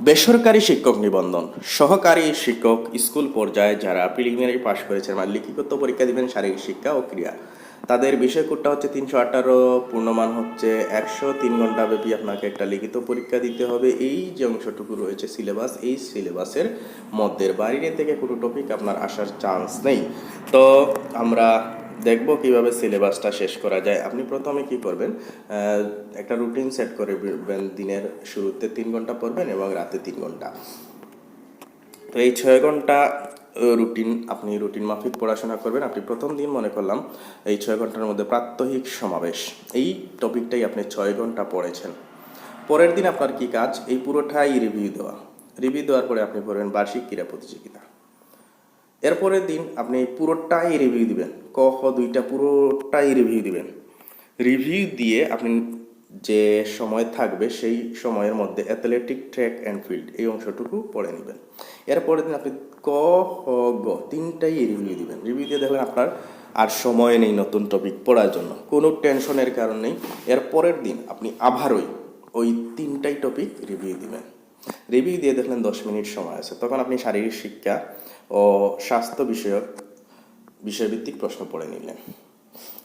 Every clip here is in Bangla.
বেসরকারি শিক্ষক নিবন্ধন। সহকারী শিক্ষক স্কুল পর্যায়ে যারা প্রিলিমিনারি পাশ করেছেন মানে লিখিত পরীক্ষা দিবেন শারীরিক শিক্ষা ও ক্রিয়া। তাদের বিষয় কোডটা হচ্ছে তিনশো আঠারো, পূর্ণমান হচ্ছে একশো তিন ঘণ্টা ব্যাপী আপনাকে একটা লিখিত পরীক্ষা দিতে হবে। এই যে অংশটুকু রয়েছে সিলেবাস এই সিলেবাসের মধ্যের বাইরে থেকে কোনো টপিক আপনার আসার চান্স নেই। তো আমরা দেখব কীভাবে সিলেবাসটা শেষ করা যায়। আপনি প্রথমে কি করবেন একটা রুটিন সেট করে দিবেন দিনের শুরুতে তিন ঘণ্টা পড়বেন এবং রাতে তিন ঘণ্টা। তো এই ছয় ঘণ্টা রুটিন, আপনি রুটিন মাফিক পড়াশোনা করবেন। আপনি প্রথম দিন মনে করলাম এই ছয় ঘণ্টার মধ্যে প্রাত্যহিক সমাবেশ। এই টপিকটাই আপনি ছয় ঘণ্টা পড়েছেন। পরের দিন আপনার কি কাজ? এই পুরোটাই রিভিউ দেওয়া। রিভিউ দেওয়ার পরে আপনি পড়বেন বার্ষিক ক্রীড়া প্রতিযোগিতা। এরপরের দিন আপনি পুরোটাই রিভিউ দিবেন। ক, খ দুইটা পুরোটাই রিভিউ দিবেন। রিভিউ দিয়ে আপনি যে সময় থাকবে সেই সময়ের মধ্যে অ্যাথলেটিক ট্র্যাক অ্যান্ড ফিল্ড এই অংশটুকু পড়ে নেবেন। এরপরের দিন আপনি ক খ গ তিনটাই রিভিউ দিবেন। রিভিউ দিয়ে দেখবেন আপনার আর সময় নেই নতুন টপিক পড়ার জন্য। কোনো টেনশনের কারণ নেই। এর পরের দিন আপনি আবারই ওই তিনটাই টপিক রিভিউ দিবেন। রিভিউ দিয়ে দেখলেন দশ মিনিট সময় আছে। তখন আপনি শারীরিক শিক্ষা ও স্বাস্থ্য বিষয়ক বিষয়ভিত্তিক প্রশ্ন পড়ে নিলেন।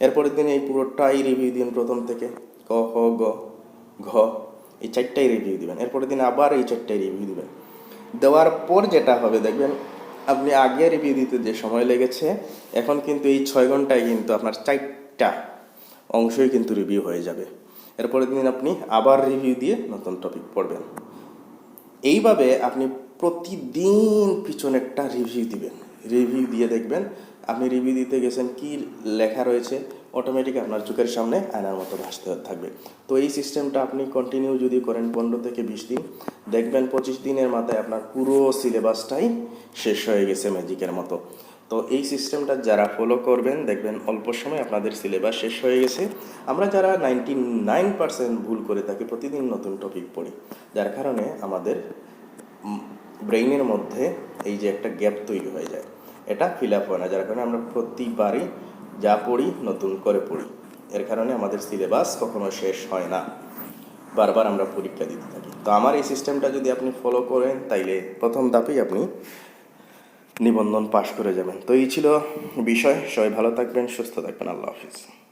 এরপরের দিন এই পুরোটাই রিভিউ দিন প্রথম থেকে। ক, খ, গ, ঘ, এই চারটাই রিভিউ দিবেন। এরপরের দিন আবার এই চারটাই রিভিউ দিবেন। দেওয়ার পর যেটা হবে, দেখবেন আপনি আগে রিভিউ দিতে যে সময় লেগেছে, এখন কিন্তু এই ছয় ঘন্টায় কিন্তু আপনার চারটা অংশই কিন্তু রিভিউ হয়ে যাবে। এরপরের দিন আপনি আবার রিভিউ দিয়ে নতুন টপিক পড়বেন। এইভাবে আপনি প্রতিদিন পিছনে একটা রিভিউ দিবেন। রিভিউ দিয়ে দেখবেন, আপনি রিভিউ দিতে গেছেন কি লেখা রয়েছে অটোমেটিক আপনার চোখের সামনে আয়নার মতো ভাসতে থাকবে। তো এই সিস্টেমটা আপনি কন্টিনিউ যদি করেন পনেরো থেকে বিশ দিন, দেখবেন পঁচিশ দিনের মাথায় আপনার পুরো সিলেবাসটাই শেষ হয়ে গেছে ম্যাজিকের মতো। তো এই সিস্টেমটা যারা ফলো করবেন, দেখবেন অল্প সময় আপনাদের সিলেবাস শেষ হয়ে গেছে। আমরা যারা নাইনটি নাইন পার্সেন্ট ভুল করে থাকি, প্রতিদিন নতুন টপিক পড়ি, যার কারণে আমাদের ব্রেইনের মধ্যে এই যে একটা গ্যাপ তৈরি হয়ে যায়। এটা ফিল আপ হয় না, যার কারণে আমরা প্রতিবারই যা পড়ি, নতুন করে পড়ি। এর কারণে আমাদের সিলেবাস কখনো শেষ হয় না। বারবার আমরা পরীক্ষা দিতে থাকি। তো আমার এই সিস্টেমটা যদি আপনি ফলো করেন, তাইলে প্রথম ধাপেই আপনি নিবন্ধন পাশ করে যাবেন। তো এই ছিল বিষয়। সবাই ভালো থাকবেন, সুস্থ থাকবেন। আল্লাহ হাফিজ।